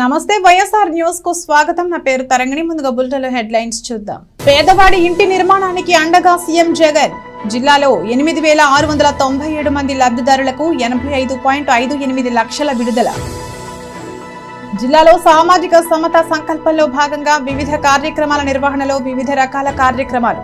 నమస్తే వైఎస్ఆర్ న్యూస్కు స్వాగతం. నా పేరు తరంగిణి. ముందుగా బులెటిన్ హెడ్లైన్స్ చూద్దాం. పేదవాడి ఇంటి నిర్మాణానికి అండగా సీఎం జగన్. జిల్లాలో ఎనిమిది వేల ఆరు వందల తొంభై ఏడు మంది లబ్ధిదారులకు ఎనభై ఐదు పాయింట్ ఐదు ఎనిమిది లక్షల విడుదల. జిల్లాలో సామాజిక సమత సంకల్పంలో భాగంగా వివిధ కార్యక్రమాల నిర్వహణలో వివిధ రకాల కార్యక్రమాలు.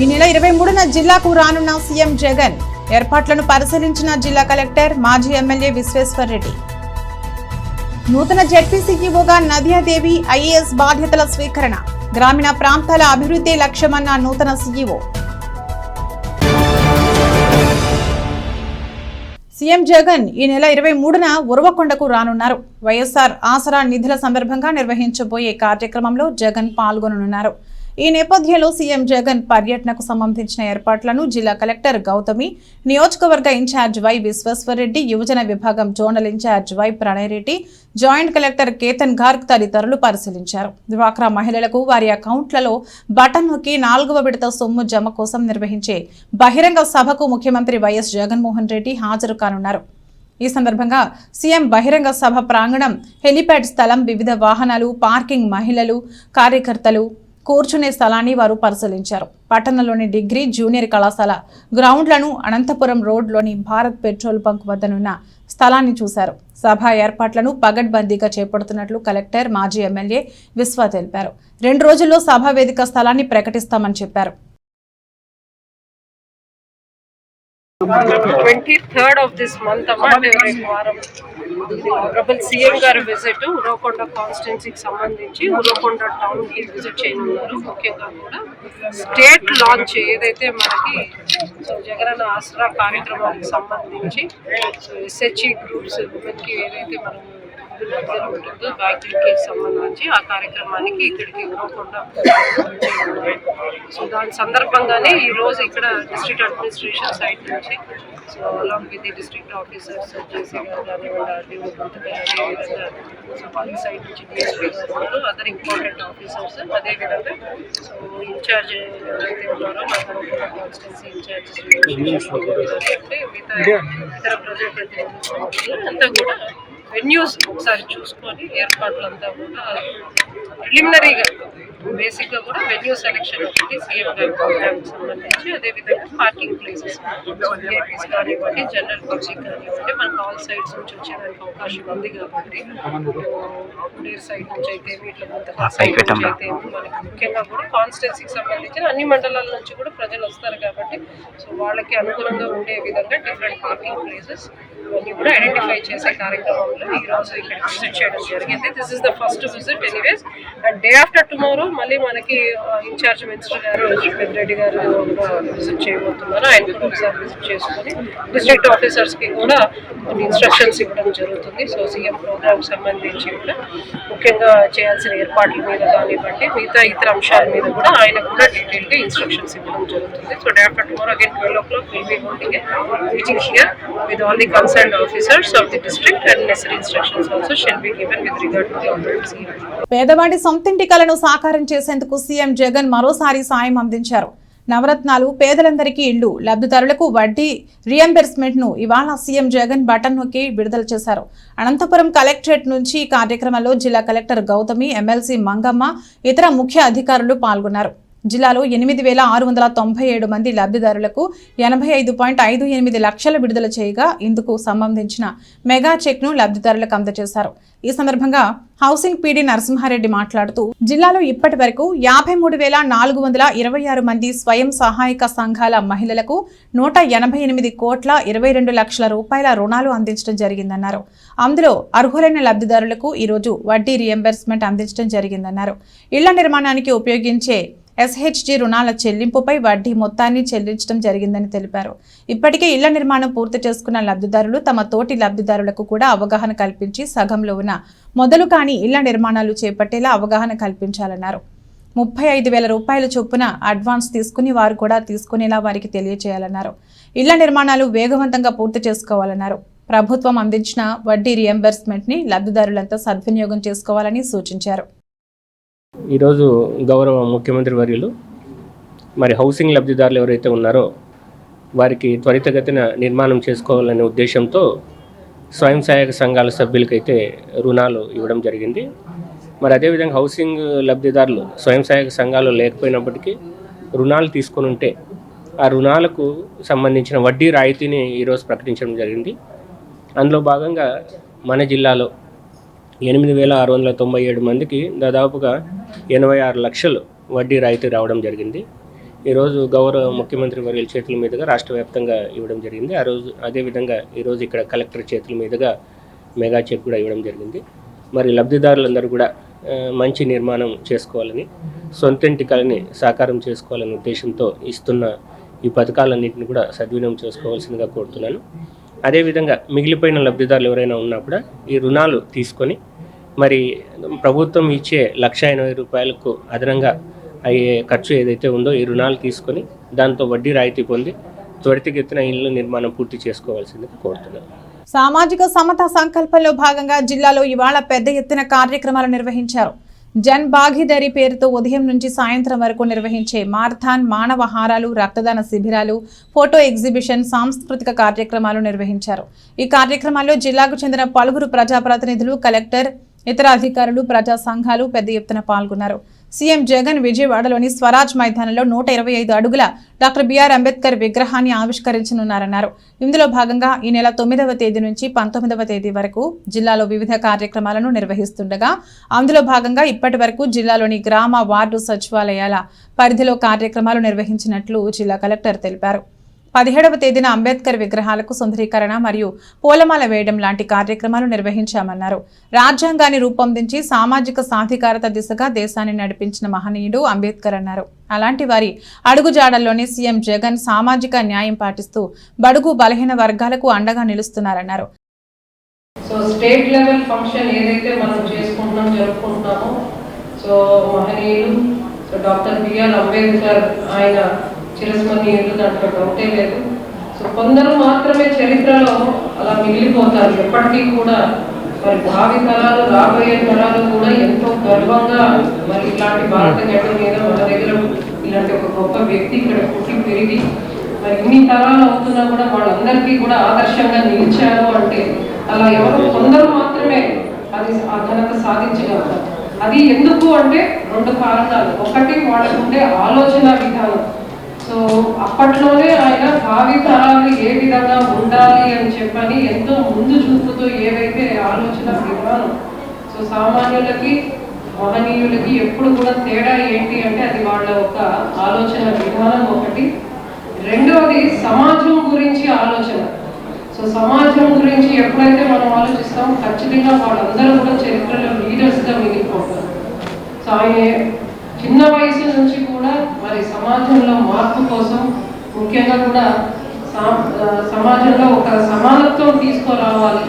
ఈ నెల ఇరవై మూడున జిల్లాకు రానున్న సీఎం జగన్. ఏర్పాట్లను పరిశీలించిన జిల్లా కలెక్టర్ మాజీ ఎమ్మెల్యే విశ్వేశ్వర్ రెడ్డి. నూతన జెడ్పీసీఈఓగా నదియాదేవి ఐఏఎస్ బాధ్యతల స్వీకరణ. గ్రామీణ ప్రాంతాల అభివృద్ధి లక్ష్యమన్న నూతన సీఈఓ. సీఎం జగన్ ఈ నెల ఇరవై మూడున ఉరవకొండకు రానున్నారు. వైఎస్ఆర్ ఆసరా నిధుల సందర్భంగా నిర్వహించబోయే కార్యక్రమంలో జగన్ పాల్గొననున్నారు. ఈ నేపథ్యంలో సీఎం జగన్ పర్యటనకు సంబంధించిన ఏర్పాట్లను జిల్లా కలెక్టర్ గౌతమి నియోజకవర్గ ఇన్ఛార్జ్ వై విశ్వేశ్వరరెడ్డి యువజన విభాగం zonal in-charge Y Pranaya Reddy joint collector Ketan Garg తదితరులు పరిశీలించారు. డ్వాక్రా మహిళలకు వారి అకౌంట్లలో బటన్ నొక్కి నాలుగవ విడత సొమ్ము జమ కోసం నిర్వహించే బహిరంగ సభకు ముఖ్యమంత్రి వైఎస్ జగన్మోహన్ రెడ్డి హాజరు కానున్నారు. ఈ సందర్భంగా సీఎం బహిరంగ సభ ప్రాంగణం హెలిప్యాడ్ స్థలం వివిధ వాహనాలు పార్కింగ్ మహిళలు కార్యకర్తలు కూర్చునే స్థలాన్ని వారు పరిశీలించారు. పట్టణంలోని డిగ్రీ జూనియర్ కళాశాల గ్రౌండ్లను అనంతపురం రోడ్లోని భారత్ పెట్రోల్ బంక్ వద్దనున్న స్థలాన్ని చూశారు. సభ ఏర్పాట్లను పగడ్బందీగా చేపడుతున్నట్లు కలెక్టర్ మాజీ ఎమ్మెల్యే విశ్వ తెలిపారు. రెండు రోజుల్లో సభా వేదిక స్థలాన్ని ప్రకటిస్తామని చెప్పారు. Twenty third of this month అమ్మా వారం ప్రబల్ సీఎం గారి విజిట్ ఉరవకొండ కాన్స్టిట్యున్సీకి సంబంధించి ఉరవకొండ టౌన్కి విజిట్ చేయనున్నారు. ముఖ్యంగా కూడా స్టేట్ లాంచ్ ఏదైతే మనకి సో జగనన్న ఆసరా కార్యక్రమానికి సంబంధించి సో ఎస్హెచ్ఈ గ్రూప్స్ ఉమెన్కి ఏదైతే మనం ఉంటుందో బ్యాంకింగ్కి సంబంధించి ఆ కార్యక్రమానికి ఇక్కడికి ఉరవకొండ సో దాని సందర్భంగానే ఈ రోజు ఇక్కడ డిస్ట్రిక్ట్ అడ్మినిస్ట్రేషన్ సైడ్ నుంచి so along with the district officers JC గారు కానివ్వండి ఆర్డీఓ అదేవిధంగా సో వాళ్ళ సైడ్ నుంచి డిఎస్పీ గారు అదర్ ఇంపార్టెంట్ ఆఫీసర్స్ అదేవిధంగా సో ఇన్ఛార్జ్ ఎవరైతే ఉన్నారో కాన్స్టిట్యున్సీ ఇన్ఛార్జెస్ అంటే మిగతా ఇతర ప్రజాప్రతినిధులు అంతా కూడా వెన్యూస్ ఒకసారి చూసుకొని ఏర్పాట్లంతా కూడా ప్రిలిమినరీగా బేసిక్గా కూడా వెన్యూ సెలెక్షన్ ఒకటి సీఎం గారి ప్రోగ్రామ్కి సంబంధించి అదేవిధంగా పార్కింగ్ ప్లేసెస్ ఏపీస్ కానివ్వండి జనరల్ పబ్లిక్ కానివ్వండి మనకు ఆల్ సైడ్స్ నుంచి వచ్చేదానికి అవకాశం ఉంది కాబట్టి డేర్ సైడ్ నుంచి అయితే ముందుగా సైడ్ నుంచి అయితే మనకి ముఖ్యంగా కూడా కాన్స్టిట్యున్సీకి సంబంధించిన అన్ని మండలాల నుంచి కూడా ప్రజలు వస్తారు కాబట్టి సో వాళ్ళకి అనుగుణంగా ఉండే విధంగా డిఫరెంట్ పార్కింగ్ ప్లేసెస్ ఇవన్నీ కూడా ఐడెంటిఫై చేసే కార్యక్రమంలో ఈరోజు ఇక్కడ విజిట్ చేయడం జరిగింది. This is the first visit anyways and day after tomorrow మళ్ళీ మనకి uh, ఇన్ఛార్జ్ మినిస్టర్ గారు పెద్దిరెడ్డి గారు uh, కూడా విజిట్ చేయబోతున్నారు. ఆయన కూడా ఒకసారి విజిట్ చేసుకొని డిస్ట్రిక్ట్ ఆఫీసర్స్కి కూడా కొన్ని ఇన్స్ట్రక్షన్స్ ఇవ్వడం జరుగుతుంది. సో సీఎం ప్రోగ్రామ్ సంబంధించి కూడా ముఖ్యంగా చేయాల్సిన ఏర్పాట్ల మీద కానివ్వండి మిగతా ఇతర అంశాల మీద కూడా ఆయన కూడా డీటెయిల్గా ఇన్స్ట్రక్షన్స్ ఇవ్వడం జరుగుతుంది. So day after tomorrow again twelve o'clock will be holding meeting here the cons the concerned officers of the district and necessary instructions also shall be given with regard to the audits given. పేదవాడి సొంతింటికలను సాకారం చేసేందుకు CM Jagan మరోసారి సాయం అందించారు. నవరత్నాలు పేదలందరికీ ఇళ్ళు లబ్ధిదారులకు వడ్డీ రియంబర్స్మెంట్ను ఇవాళ సీఎం జగన్ బటన్ నొక్కి విడుదల చేశారు. అనంతపురం కలెక్టరేట్ నుంచి ఈ కార్యక్రమంలో జిల్లా కలెక్టర్ గౌతమి ఎమ్మెల్సీ మంగమ్మ ఇతర ముఖ్య అధికారులు పాల్గొన్నారు. జిల్లాలో ఎనిమిది వేల ఆరు వందల తొంభై ఏడు మంది లబ్ధిదారులకు ఎనభై ఐదు పాయింట్ ఐదు ఎనిమిది లక్షల విడుదల చేయగా ఇందుకు సంబంధించిన మెగా చెక్ను లబ్ధిదారులకు అందజేశారు. ఈ సందర్భంగా హౌసింగ్ పీడీ నరసింహారెడ్డి మాట్లాడుతూ జిల్లాలో ఇప్పటి వరకు యాభై మూడు వేల నాలుగు వందల ఇరవై ఆరు మంది స్వయం సహాయక సంఘాల మహిళలకు నూట ఎనభై ఎనిమిది కోట్ల ఇరవై రెండు లక్షల రూపాయల రుణాలు అందించడం జరిగిందన్నారు. అందులో అర్హులైన లబ్ధిదారులకు ఈరోజు వడ్డీ రియంబర్స్మెంట్ అందించడం జరిగిందన్నారు. ఇళ్ళ నిర్మాణానికి ఉపయోగించే ఎస్హెచ్జి రుణాల చెల్లింపుపై వడ్డీ మొత్తాన్ని చెల్లించడం జరిగిందని తెలిపారు. ఇప్పటికే ఇళ్ళ నిర్మాణం పూర్తి చేసుకున్న లబ్ధిదారులు తమ తోటి లబ్ధిదారులకు కూడా అవగాహన కల్పించి సగంలో ఉన్న మొదలు కాని ఇళ్ళ నిర్మాణాలు చేపట్టేలా అవగాహన కల్పించాలన్నారు. ముప్పై ఐదు వేల రూపాయల చొప్పున అడ్వాన్స్ తీసుకుని వారు కూడా తీసుకునేలా వారికి తెలియజేయాలన్నారు ఇళ్ళ నిర్మాణాలు వేగవంతంగా పూర్తి చేసుకోవాలన్నారు. ప్రభుత్వం అందించిన వడ్డీ రియంబర్స్మెంట్ని లబ్ధిదారులంతా సద్వినియోగం చేసుకోవాలని సూచించారు. ఈరోజు గౌరవ ముఖ్యమంత్రి వర్యులు మరి హౌసింగ్ లబ్ధిదారులు ఎవరైతే ఉన్నారో వారికి త్వరితగతిన నిర్మాణం చేసుకోవాలనే ఉద్దేశంతో స్వయం సహాయక సంఘాల సభ్యులకైతే రుణాలు ఇవ్వడం జరిగింది. మరి అదేవిధంగా హౌసింగ్ లబ్ధిదారులు స్వయం సహాయక సంఘాలు లేకపోయినప్పటికీ రుణాలు తీసుకొని ఉంటే ఆ రుణాలకు సంబంధించిన వడ్డీ రాయితీని ఈరోజు ప్రకటించడం జరిగింది. అందులో భాగంగా మన జిల్లాలో ఎనిమిది వేల ఆరు వందల తొంభై ఏడు మందికి దాదాపుగా ఎనభై ఆరు లక్షలు వడ్డీ రాయితీ రావడం జరిగింది. ఈరోజు గౌరవ ముఖ్యమంత్రి వర్యుల చేతుల మీదుగా రాష్ట్ర వ్యాప్తంగా ఇవ్వడం జరిగింది. ఆ రోజు అదేవిధంగా ఈరోజు ఇక్కడ కలెక్టర్ చేతుల మీదుగా మెగా చెక్ కూడా ఇవ్వడం జరిగింది. మరి లబ్ధిదారులందరూ కూడా మంచి నిర్మాణం చేసుకోవాలని సొంతింటి కళని సాకారం చేసుకోవాలనే ఉద్దేశంతో ఇస్తున్న ఈ పథకాలన్నింటిని కూడా సద్వినియోగం చేసుకోవాల్సిందిగా కోరుతున్నాను. అదేవిధంగా మిగిలిపోయిన లబ్ధిదారులు ఎవరైనా ఉన్నా కూడా ఈ రుణాలు తీసుకొని మరి ప్రభుత్వం ఇచ్చే లక్ష ఎనభై రూపాయలకు అదనంగా అయ్యే ఖర్చు ఏదైతే ఉందో ఈ రుణాలు తీసుకొని దాంతో వడ్డీ రాయితీ పొంది త్వరితగతిన ఇళ్ళ నిర్మాణం పూర్తి చేసుకోవాల్సిందిగా కోరుతున్నాను. సామాజిక సమత సంకల్పంలో భాగంగా జిల్లాలో ఇవాళ పెద్ద ఎత్తున కార్యక్రమాలు నిర్వహించారు. జన్ భాగీదారి పేరుతో ఉదయం నుంచి సాయంత్రం వరకు నిర్వహించే మార్థాన్ మానవహారాలు రక్తదాన శిబిరాలు ఫోటో ఎగ్జిబిషన్ సాంస్కృతిక కార్యక్రమాలు నిర్వహించారు. ఈ కార్యక్రమాల్లో జిల్లాకు చెందిన పలువురు ప్రజాప్రతినిధులు కలెక్టర్ ఇతర అధికారులు ప్రజా సంఘాలు పెద్ద ఎత్తున పాల్గొన్నారు. సీఎం జగన్ విజయవాడలోని స్వరాజ్ మైదానంలో నూట ఇరవై ఐదు అడుగుల డాక్టర్ బిఆర్ అంబేద్కర్ విగ్రహాన్ని ఆవిష్కరించనున్నారన్నారు. ఇందులో భాగంగా ఈ నెల తొమ్మిదవ తేదీ నుంచి పంతొమ్మిదవ తేదీ వరకు జిల్లాలో వివిధ కార్యక్రమాలను నిర్వహిస్తుండగా అందులో భాగంగా ఇప్పటి వరకు జిల్లాలోని గ్రామ వార్డు సచివాలయాల పరిధిలో కార్యక్రమాలు నిర్వహించినట్లు జిల్లా కలెక్టర్ తెలిపారు. పదిహేడవ తేదీన అంబేద్కర్ విగ్రహాలకు సుందరీకరణ మరియు పూలమాల వేయడం లాంటి కార్యక్రమాలు నిర్వహించామన్నారు. రాజ్యాంగాన్ని రూపొందించి సామాజిక సాధికారత దిశగా దేశాన్ని నడిపించిన మహనీయుడు అంబేద్కర్ అన్నారు. అలాంటి వారి అడుగుజాడల్లోనే సీఎం జగన్ సామాజిక న్యాయం పాటిస్తూ బడుగు బలహీన వర్గాలకు అండగా నిలుస్తున్నారన్నారు. సో స్టేట్ లెవెల్ ఫంక్షన్ ఏదైతే మనం చేసుకుంటున్నాం జరుపుకుంటున్నామో సో మహనీయులు సో డాక్టర్ బిఆర్ అంబేద్కర్ ఆయన చిరస్మరణీయులు దాంట్లో డౌటే లేదు. సో కొందరు మాత్రమే చరిత్రలో అలా మిగిలిపోతారు. ఎప్పటికీ కూడా మరి భావి తరాలు రాబోయే తరాలు కూడా ఎంతో గర్వంగా మరి ఇలాంటి భారత గడ్డ మీద మన దగ్గర ఇలాంటి ఒక గొప్ప వ్యక్తి ఇక్కడ పుట్టి పెరిగి మరి ఇన్ని తరాలు అవుతున్నా కూడా వాళ్ళందరికీ కూడా ఆదర్శంగా నిలిచారు అంటే అలా ఎవరో కొందరు మాత్రమే అది ఆ ఘనత సాధించగలరు అది ఎందుకు అంటే రెండు కారణాలు. ఒకటి వాళ్ళకు ఉండే ఆలోచన విధానం. సో అప్పట్లోనే ఆయన భావి తరాలు ఏ విధంగా ఉండాలి అని చెప్పని ఎంతో ముందు చూపుతో ఏవైతే ఆలోచన విధానం సో సామాన్యులకి మహనీయులకి ఎప్పుడు కూడా తేడా ఏంటి అంటే అది వాళ్ళ ఒక ఆలోచన విధానం ఒకటి. రెండవది సమాజం గురించి ఆలోచన. సో సమాజం గురించి ఎప్పుడైతే మనం ఆలోచిస్తామో ఖచ్చితంగా వాళ్ళందరూ కూడా చరిత్రలో లీడర్స్గా మిగిలిపోతారు. సో ఆయన చిన్న వయసు నుంచి కూడా మరి సమాజంలో మార్పు కోసం ముఖ్యంగా కూడా సా- సమాజంలో ఒక సమానత్వం తీసుకురావాలి.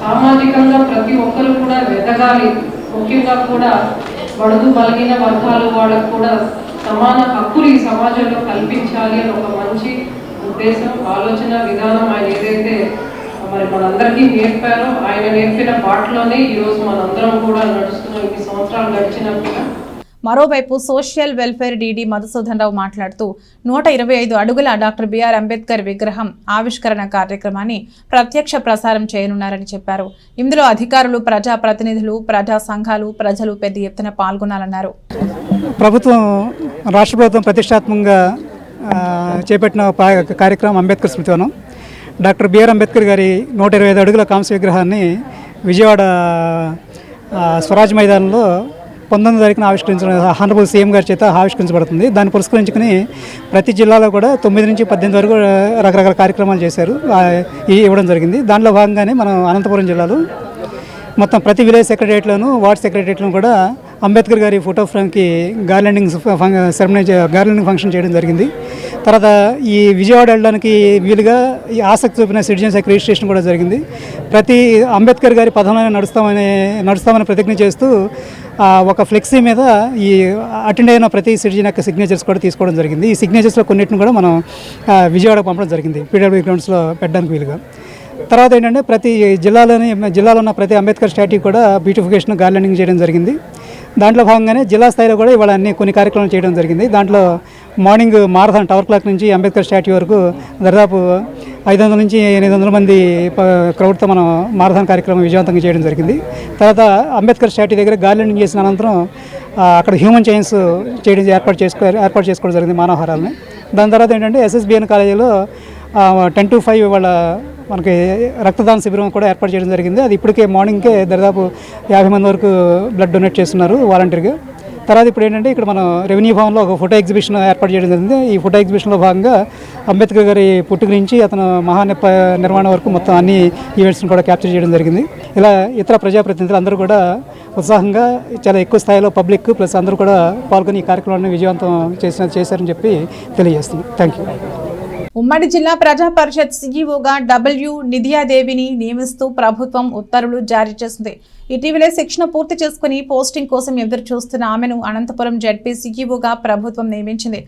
సామాజికంగా ప్రతి ఒక్కరు కూడా ఎదగాలి ముఖ్యంగా కూడా బడుగు బలిగిన వర్గాలు వాళ్ళకు కూడా సమాన హక్కులు ఈ సమాజంలో కల్పించాలి అని ఒక మంచి ఉద్దేశం ఆలోచన విధానం ఆయన ఏదైతే మరి మనందరికీ నేర్పారో ఆయన నేర్పిన బాటలోనే ఈరోజు మనందరం కూడా నడుస్తున్నాం ఇన్ని సంవత్సరాలు గడిచినా కూడా మరోవైపు social welfare DD Madhusudan Rao మాట్లాడుతూ నూట ఇరవై ఐదు అడుగుల డాక్టర్ బిఆర్ అంబేద్కర్ విగ్రహం ఆవిష్కరణ కార్యక్రమాన్ని ప్రత్యక్ష ప్రసారం చేయనున్నారని చెప్పారు. ఇందులో అధికారులు ప్రజా ప్రతినిధులు ప్రజా సంఘాలు ప్రజలు పెద్ద ఎత్తున పాల్గొనాలన్నారు. ప్రభుత్వం రాష్ట్ర ప్రభుత్వం ప్రతిష్టాత్మకంగా చేపట్టిన కార్యక్రమం అంబేద్కర్ స్మృతివనం. డాక్టర్ బిఆర్ అంబేద్కర్ గారి నూట ఇరవై ఐదు అడుగుల కాంస్య విగ్రహాన్ని విజయవాడ స్వరాజ్ మైదానంలో పంతొమ్మిది తారీఖున ఆవిష్కరించిన హానరబుల్ సీఎం గారి చేత ఆవిష్కరించబడుతుంది. దాన్ని పురస్కరించుకుని ప్రతి జిల్లాలో కూడా తొమ్మిది నుంచి పద్దెనిమిది వరకు రకరకాల కార్యక్రమాలు చేశారు. ఇవ్వడం జరిగింది. దానిలో భాగంగానే మనం అనంతపురం జిల్లాలో మొత్తం ప్రతి విలేజ్ సెక్రటరియట్లోను వార్డ్ సెక్రటరియట్లను కూడా అంబేద్కర్ గారి ఫోటో ఫ్రేమ్కి గార్లెండింగ్ సెరమనీ గార్లెండింగ్ ఫంక్షన్ చేయడం జరిగింది. తర్వాత ఈ విజయవాడ వెళ్ళడానికి వీలుగా ఈ ఆసక్తి చూపిన సిటిజన్స్ రిజిస్ట్రేషన్ కూడా జరిగింది. ప్రతి అంబేద్కర్ గారి పదంలోనే నడుస్తామని నడుస్తామని ప్రతిజ్ఞ చేస్తూ ఒక ఫ్లెక్సీ మీద ఈ అటెండ్ అయిన ప్రతి సిటిజన్ యొక్క సిగ్నేచర్స్ కూడా తీసుకోవడం జరిగింది. ఈ సిగ్నేచర్స్లో కొన్నిటిని కూడా మనం విజయవాడకు పంపడం జరిగింది. పీడబ్ల్యూ గ్రౌండ్స్లో పెట్టడానికి వీలుగా. తర్వాత ఏంటంటే ప్రతి జిల్లాలోని జిల్లాలో ఉన్న ప్రతి అంబేద్కర్ స్టాట్యూ కూడా బ్యూటిఫికేషన్ గార్లెండింగ్ చేయడం జరిగింది. దాంట్లో భాగంగానే జిల్లా స్థాయిలో కూడా ఇవాళ అన్ని కొన్ని కార్యక్రమాలు చేయడం జరిగింది. దాంట్లో మార్నింగ్ మారథాన్ టవర్ క్లాక్ నుంచి అంబేద్కర్ స్టాట్యూ వరకు దాదాపు ఐదు వందల నుంచి ఎనిమిది వందల మంది ప- క్రౌడ్తో మనం మారథాన్ కార్యక్రమం విజయవంతంగా చేయడం జరిగింది. తర్వాత అంబేద్కర్ స్టాట్యూ దగ్గర గార్లెండింగ్ చేసిన అనంతరం అక్కడ హ్యూమన్ చైన్స్ చేయడం ఏర్పాటు చేసుకో ఏర్పాటు చేసుకోవడం జరిగింది మానవహారాలని. దాని తర్వాత ఏంటంటే ఎస్ఎస్బిఎన్ కాలేజీలో టెన్ టు ఫైవ్ వాళ్ళ మనకి రక్తదాన శిబిరం కూడా ఏర్పాటు చేయడం జరిగింది. అది ఇప్పటికే మార్నింగ్కే దాదాపు యాభై మంది వరకు బ్లడ్ డొనేట్ చేస్తున్నారు వాలంటీర్గా. తర్వాత ఇప్పుడు ఏంటంటే ఇక్కడ మనం రెవెన్యూ భవన్లో ఒక ఫోటో ఎగ్జిబిషన్ ఏర్పాటు చేయడం జరిగింది. ఈ ఫోటో ఎగ్జిబిషన్లో భాగంగా అంబేద్కర్ గారి పుట్టుక నుంచి అతను మహానిప నిర్మాణం వరకు మొత్తం అన్ని ఈవెంట్స్ని కూడా క్యాప్చర్ చేయడం జరిగింది. ఇలా ఇతర ప్రజాప్రతినిధులు అందరూ కూడా ఉత్సాహంగా చాలా ఎక్కువ స్థాయిలో పబ్లిక్ ప్లస్ అందరూ కూడా పాల్గొని ఈ కార్యక్రమాన్ని విజయవంతం చేసిన చేశారని చెప్పి తెలియజేస్తుంది. థ్యాంక్ యూ ఉమ్మడి జిల్లా ప్రజా పరిషత్ సీఈఓగా డబ్ల్యూ నిధియాదేవిని నియమిస్తూ ప్రభుత్వం ఉత్తర్వులు జారీ చేసింది. ఇటీవలే శిక్షణ పూర్తి చేసుకుని పోస్టింగ్ కోసం ఎదురు చూస్తున్న ఆమెను అనంతపురం జడ్పీ సీఈఓగా ప్రభుత్వం నియమించింది.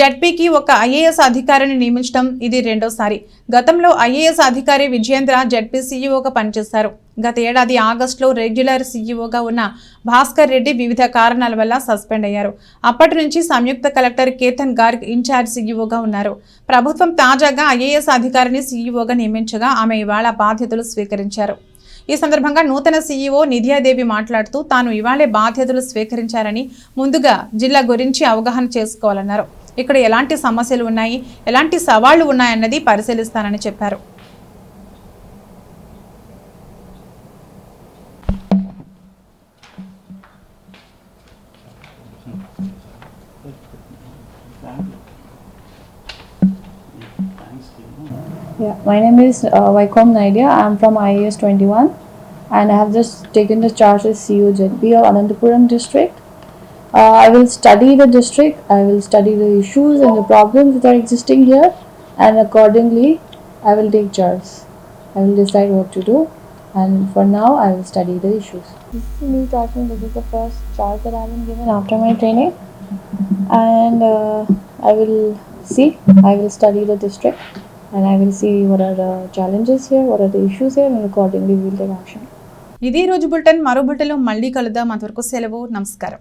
జడ్పీకి ఒక ఐఏఎస్ అధికారిని నియమించడం ఇది రెండోసారి. గతంలో ఐఏఎస్ అధికారి విజయేంద్ర జడ్పీ సీఈఓగా పనిచేశారు. గత ఏడాది ఆగస్టులో రెగ్యులర్ సీఈఓగా ఉన్న భాస్కర్ రెడ్డి వివిధ కారణాల వల్ల సస్పెండ్ అయ్యారు. అప్పటి నుంచి సంయుక్త కలెక్టర్ కేతన్ గార్గ్ ఇన్ఛార్జ్ సీఈఓగా ఉన్నారు. ప్రభుత్వం తాజాగా ఐఏఎస్ అధికారిని సీఈఓగా నియమించగా ఆమె ఇవాళ బాధ్యతలు స్వీకరించారు. ఈ సందర్భంగా నూతన సీఈఓ నిధియాదేవి మాట్లాడుతూ తాను ఇవాళే బాధ్యతలు స్వీకరించారని ముందుగా జిల్లా గురించి అవగాహన చేసుకోవాలన్నారు. ఇక్కడ ఎలాంటి సమస్యలు ఉన్నాయి? ఎలాంటి సవాళ్ళు ఉన్నాయన్నది పరిశీలిస్తానని చెప్పారు. Yeah, my name is uh, Vaikom Naidia. I'm from IAS 21 and I have just taken the charge as CEO of Anantapuram district. Uh, I will study the district, I will study the issues and the problems that are existing here and accordingly I will take charge. I will decide what to do and for now I will study the issues. Me talking, this is the first charge that I have been given after my training and uh, I will see, I will study the district and I will see what are the challenges here, what are the issues here, and accordingly we will take action. ఇది ఈ రోజు bulletin మరో బులెటిన్లో మళ్ళీ కలుద్దాం అంతవరకు సెలవు నమస్కారం